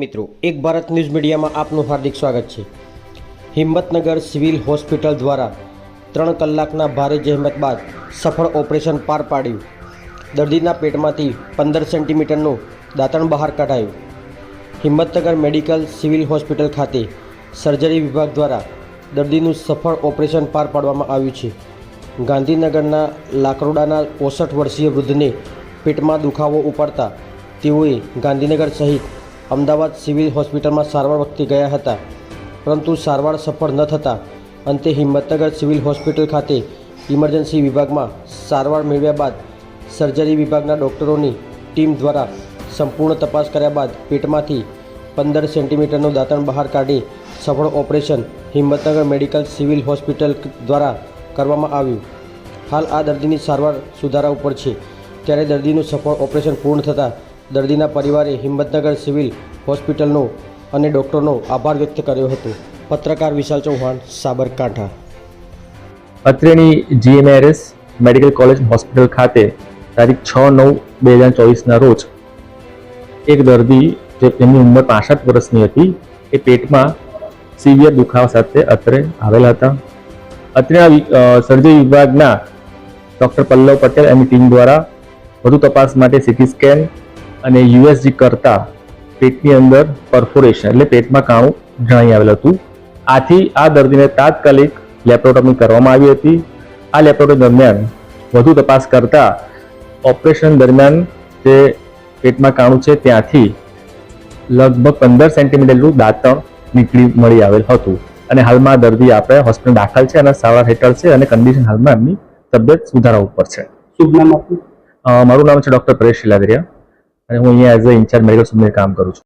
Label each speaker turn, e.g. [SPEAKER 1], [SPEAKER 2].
[SPEAKER 1] મિત્રો, એક ભારત ન્યૂઝ મીડિયામાં આપનું હાર્દિક સ્વાગત છે. હિંમતનગર સિવિલ હોસ્પિટલ દ્વારા ત્રણ કલાકના ભારે જહેમત બાદ સફળ ઓપરેશન પાર પાડ્યું. દર્દીના પેટમાંથી પંદર સેન્ટીમીટરનું દાંતણ બહાર કઢાયું. હિંમતનગર મેડિકલ સિવિલ હોસ્પિટલ ખાતે સર્જરી વિભાગ દ્વારા દર્દીનું સફળ ઓપરેશન પાર પાડવામાં આવ્યું છે. ગાંધીનગરના લાકરોડાના પોસઠ વર્ષીય વૃદ્ધને પેટમાં દુખાવો ઉપાડતા તેઓએ ગાંધીનગર સહિત અમદાવાદ સિવિલ હોસ્પિટલમાં સારવાર વખતે ગયા હતા. પરંતુ સારવાર સફળ ન થતાં અંતે હિંમતનગર સિવિલ હોસ્પિટલ ખાતે ઇમરજન્સી વિભાગમાં સારવાર મેળવ્યા બાદ સર્જરી વિભાગના ડૉક્ટરોની ટીમ દ્વારા સંપૂર્ણ તપાસ કર્યા બાદ પેટમાંથી પંદર સેન્ટીમીટરનું દાંતણ બહાર કાઢી સફળ operation Himmatnagar medical civil hospital દ્વારા કરવામાં આવ્યું. હાલ આ દર્દીની સારવાર સુધારા ઉપર છે. ત્યારે દર્દીનું સફળ ઓપરેશન પૂર્ણ થતાં દર્દીના પરિવારે હિંમતનગર સિવિલ હોસ્પિટલનો અને ડૉક્ટરનો આભાર વ્યક્ત કર્યો હતો. પત્રકાર વિશાલ ચૌહાણ, સાબરકાંઠા.
[SPEAKER 2] અત્રેની જીએમઆરએસ મેડિકલ કોલેજ હોસ્પિટલ ખાતે તારીખ છ નવ બે હજાર ચોવીસના રોજ એક દર્દી જે તેમની ઉંમર પાસઠ વર્ષની હતી, એ પેટમાં સિવિયર દુખાવા સાથે અત્રે આવેલા હતા. અત્રેના સર્જરી વિભાગના ડૉક્ટર પલ્લવ પટેલ એમની ટીમ દ્વારા વધુ તપાસ માટે સીટી સ્કેન અને યુએસજી કરતા પેટની અંદર પરફોરેશન એટલે પેટમાં કાણું જણાઈ આવેલ હતું. આથી આ દર્દીને તાત્કાલિક લેપ્રોટોમી કરવામાં આવી હતી. આ લેપ્રોટોમી દરમિયાન વધુ તપાસ કરતા ઓપરેશન દરમિયાન જે પેટમાં કાણું છે ત્યાંથી લગભગ પંદર સેન્ટીમીટરનું દાંતણ નીકળી મળી આવેલ હતું. અને હાલમાં દર્દી આપણે હોસ્પિટલ દાખલ છે અને સારવાર હેઠળ છે અને કન્ડિશન હાલમાં એમની તબિયત સુધારા ઉપર છે.
[SPEAKER 3] શુભ નામ આપનું?
[SPEAKER 2] મારું નામ છે ડૉક્ટર પરેશ શિલાદરિયા અને હું અહીંયા as a incharge medical super કામ કરું છું.